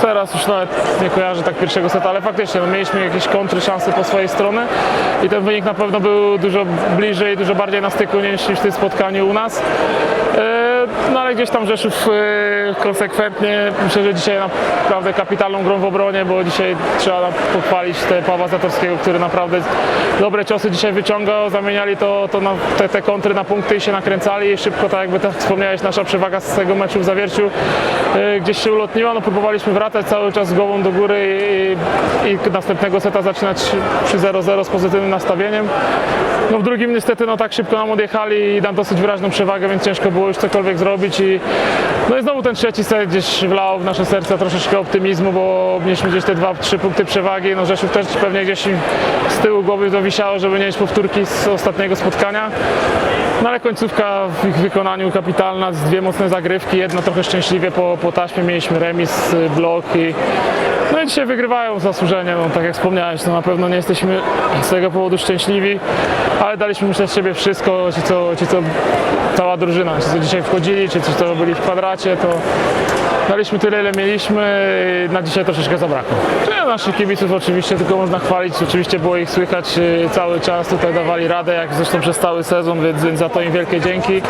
Teraz już nawet nie kojarzę tak pierwszego seta, ale faktycznie no, mieliśmy jakieś kontry, szanse po swojej stronie i ten wynik na pewno był dużo bliżej, dużo bardziej na styku niż, niż w tym spotkaniu u nas. No ale gdzieś tam Rzeszów e, konsekwentnie, myślę, że dzisiaj naprawdę kapitalną grą w obronie, bo dzisiaj trzeba pochwalić te Pawła Zatorskiego, który naprawdę dobre ciosy dzisiaj wyciągał, zamieniali to, to na te, te kontry na punkty i się nakręcali. I szybko, tak jakby tak wspomniałeś, nasza przewaga z tego meczu w Zawierciu e, gdzieś się ulotniła, no próbowaliśmy wracać cały czas głową do góry i, i następnego seta zaczynać przy 0-0 z pozytywnym nastawieniem. No w drugim niestety no tak szybko nam odjechali i dam dosyć wyraźną przewagę, więc ciężko było już cokolwiek zrobić i no i znowu ten trzeci set gdzieś wlał w nasze serca troszeczkę optymizmu, bo mieliśmy gdzieś te dwa, trzy punkty przewagi, no Rzeszów też pewnie gdzieś z tyłu głowy to wisiało, żeby nie mieć powtórki z ostatniego spotkania. No ale końcówka w ich wykonaniu kapitalna, z dwie mocne zagrywki, jedna trochę szczęśliwie po, po taśmie, mieliśmy remis, y, blok i no i dzisiaj wygrywają zasłużenie, no tak jak wspomniałeś, no na pewno nie jesteśmy z tego powodu szczęśliwi, ale daliśmy myślę z siebie wszystko, ci co, ci co cała drużyna, ci co dzisiaj wchodzili, ci co byli w kwadracie, to daliśmy tyle ile mieliśmy, na dzisiaj troszeczkę zabrakło. Nie, naszych kibiców oczywiście tylko można chwalić, oczywiście było ich słychać y, cały czas, tutaj dawali radę, jak zresztą przez cały sezon, więc, więc za to im wielkie dzięki.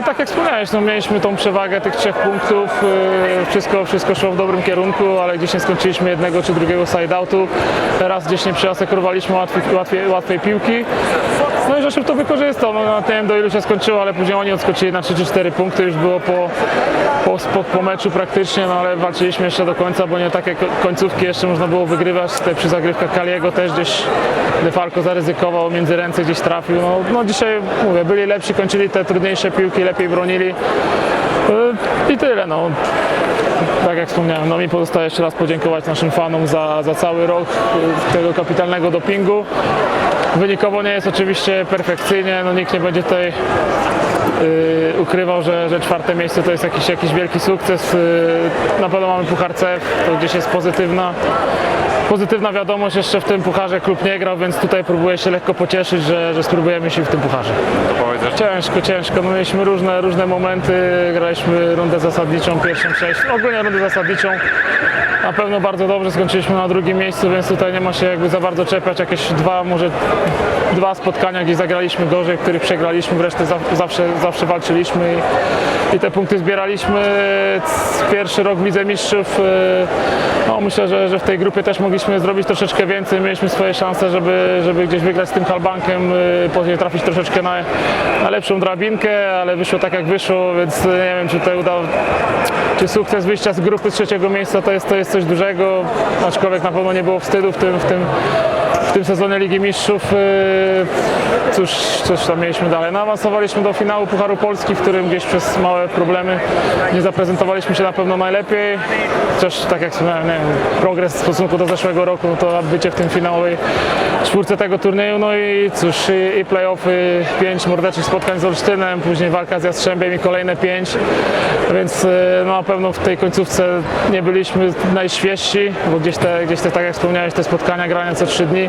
I tak jak wspomniałeś, no mieliśmy tą przewagę tych trzech punktów, yy, wszystko, wszystko szło w dobrym kierunku, ale gdzieś nie skończyliśmy jednego czy drugiego side-outu, teraz gdzieś nie przeasekurowaliśmy łatwej, łatwiej, łatwej piłki. No i Rzeszów to wykorzystał, no, na tym do ilu się skończyło, ale później oni odskoczyli na 3 czy 4 punkty, już było po, po, po, po meczu praktycznie, no ale walczyliśmy jeszcze do końca, bo nie takie ko- końcówki jeszcze można było wygrywać, te przy zagrywkach Kaliego też gdzieś Defalco zaryzykował, między ręce gdzieś trafił, no, no dzisiaj mówię, byli lepsi, kończyli te trudniejsze piłki, lepiej bronili Yy, i tyle no. Tak jak wspomniałem, no mi pozostaje jeszcze raz podziękować naszym fanom za, za cały rok y, tego kapitalnego dopingu. Wynikowo nie jest oczywiście perfekcyjnie, no nikt nie będzie tutaj y, ukrywał, że, że czwarte miejsce to jest jakiś, jakiś wielki sukces. Y, na pewno mamy Puchar CEF, to gdzieś jest pozytywna. Pozytywna wiadomość, jeszcze w tym pucharze klub nie grał, więc tutaj próbuję się lekko pocieszyć, że, że spróbujemy się w tym pucharze. Ciężko, ciężko. No, mieliśmy różne, różne momenty, graliśmy rundę zasadniczą, pierwszą sześć, ogólnie rundę zasadniczą. Na pewno bardzo dobrze skończyliśmy na drugim miejscu, więc tutaj nie ma się jakby za bardzo czepiać. Jakieś dwa, może dwa spotkania, gdzie zagraliśmy gorzej, których przegraliśmy, w resztę za, zawsze, zawsze walczyliśmy i, i te punkty zbieraliśmy. Pierwszy rok w Lidze Mistrzów, yy, no myślę, że, że w tej grupie też mogliśmy zrobić troszeczkę więcej. Mieliśmy swoje szanse, żeby, żeby gdzieś wygrać z tym Halbankiem, yy, później trafić troszeczkę na, na lepszą drabinkę, ale wyszło tak jak wyszło, więc yy, nie wiem, czy tutaj udało, czy sukces wyjścia z grupy z trzeciego miejsca to jest, to jest coś dużego, aczkolwiek na pewno nie było wstydu w tym, w tym, w tym sezonie Ligi Mistrzów. Yy, Cóż, coś tam mieliśmy dalej. No, awansowaliśmy do finału Pucharu Polski, w którym gdzieś przez małe problemy nie zaprezentowaliśmy się na pewno najlepiej. Chociaż tak jak wspomniałem, nie wiem, progres w stosunku do zeszłego roku, no to bycie w tym finałowej czwórce tego turnieju. No i cóż, i, i play-offy, pięć mordecznych spotkań z Olsztynem, później walka z Jastrzębiem i kolejne pięć. Więc yy, no, na pewno w tej końcówce nie byliśmy najświeżsi, bo gdzieś te, gdzieś te tak jak wspomniałeś, te spotkania grania co trzy dni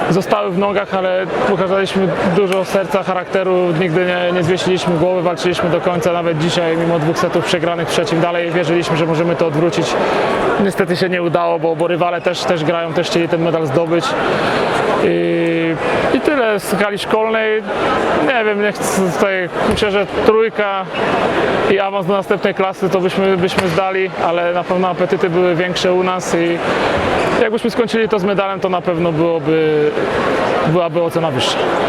zostały w nogach, ale pokazaliśmy dużo serca, charakteru, nigdy nie, nie zwiesiliśmy głowy, walczyliśmy do końca, nawet dzisiaj mimo dwóch setów przegranych w trzecim dalej wierzyliśmy, że możemy to odwrócić. Niestety się nie udało, bo, bo rywale też, też grają, też chcieli ten medal zdobyć. I, I tyle z hali szkolnej. Nie wiem, nie chcę tutaj, myślę, że trójka i awans do następnej klasy to byśmy, byśmy zdali, ale na pewno apetyty były większe u nas i jakbyśmy skończyli to z medalem, to na pewno byłoby, byłaby ocena wyższa.